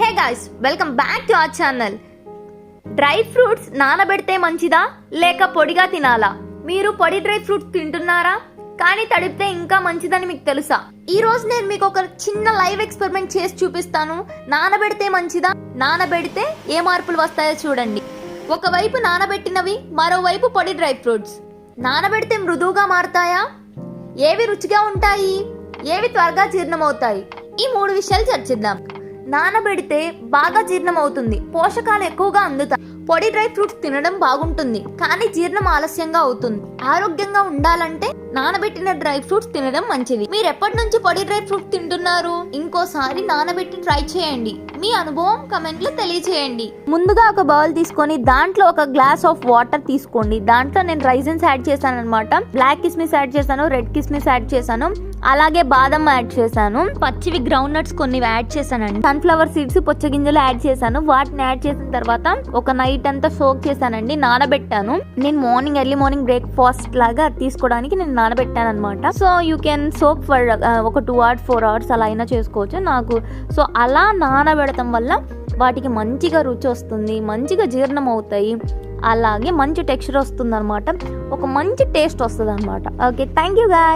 Hey guys welcome back to our channel dry fruits నానబెడితే మంచిదా? లేక పొడిగా తినాలా? మీరు పొడి డ్రై ఫ్రూట్స్ తింటున్నారా? కానీ తడిపితే ఇంకా మంచిదని మీకు తెలుసా? ఈ రోజు నేను మీకు ఒక చిన్న లైవ్ ఎక్స్పెరిమెంట్ చేసి చూపిస్తాను. నానబెడితే మంచిదా? నానబెడితే ఏ మార్పులు వస్తాయో చూడండి. ఒకవైపు నానబెట్టినవి మరోవైపు పొడి డ్రై ఫ్రూట్స్ నానబెడితే మృదువుగా మారతాయా? ఏవి రుచిగా ఉంటాయి? ఏవి త్వరగా జీర్ణమవుతాయి? ఈ మూడు విషయాలు చర్చిద్దాం. నానబెడితే బాగా జీర్ణం అవుతుంది పోషకాలు ఎక్కువగా అందుతాయి. పొడి డ్రై ఫ్రూట్స్ తినడం బాగుంటుంది కానీ జీర్ణం ఆలస్యంగా అవుతుంది. ఆరోగ్యంగా ఉండాలంటే నానబెట్టిన డ్రై ఫ్రూట్స్ తినడం మంచిది. మీరు ఎప్పటి నుంచి పొడి డ్రై ఫ్రూట్స్ తింటున్నారు? ఇంకోసారి నానబెట్టి ట్రై చేయండి. మీ అనుభవం కమెంట్లో తెలియచేయండి. ముందుగా ఒక బౌల్ తీసుకొని దాంట్లో ఒక గ్లాస్ ఆఫ్ వాటర్ తీసుకోండి. దాంట్లో నేను రైజన్స్ యాడ్ చేశాను అనమాట బ్లాక్ కిస్మిస్ యాడ్ చేశాను రెడ్ కిస్మిస్ యాడ్ చేశాను అలాగే బాదం యాడ్ చేశాను. పచ్చివి గ్రౌండ్ నట్స్ కొన్ని యాడ్ చేశానండి. సన్ఫ్లవర్ సీడ్స్ పుచ్చగింజలు యాడ్ చేశాను. వాటిని యాడ్ చేసిన తర్వాత ఒక నైట్ అంతా సోక్ చేశానండి నానబెట్టాను. నేను మార్నింగ్ ఎర్లీ మార్నింగ్ బ్రేక్ఫాస్ట్ లాగా తీసుకోవడానికి నేను నానబెట్టాను అనమాట so you can soak for ఒక టూ అవర్స్ ఫోర్ అవర్స్ అలా అయినా చేసుకోవచ్చు నాకు. సో అలా నానబెడటం వల్ల వాటికి మంచిగా రుచి వస్తుంది మంచిగా జీర్ణం అవుతాయి. అలాగే మంచి టెక్స్చర్ వస్తుంది అనమాట ఒక మంచి టేస్ట్ వస్తుంది అనమాట ఓకే థ్యాంక్ యూ గాయ్.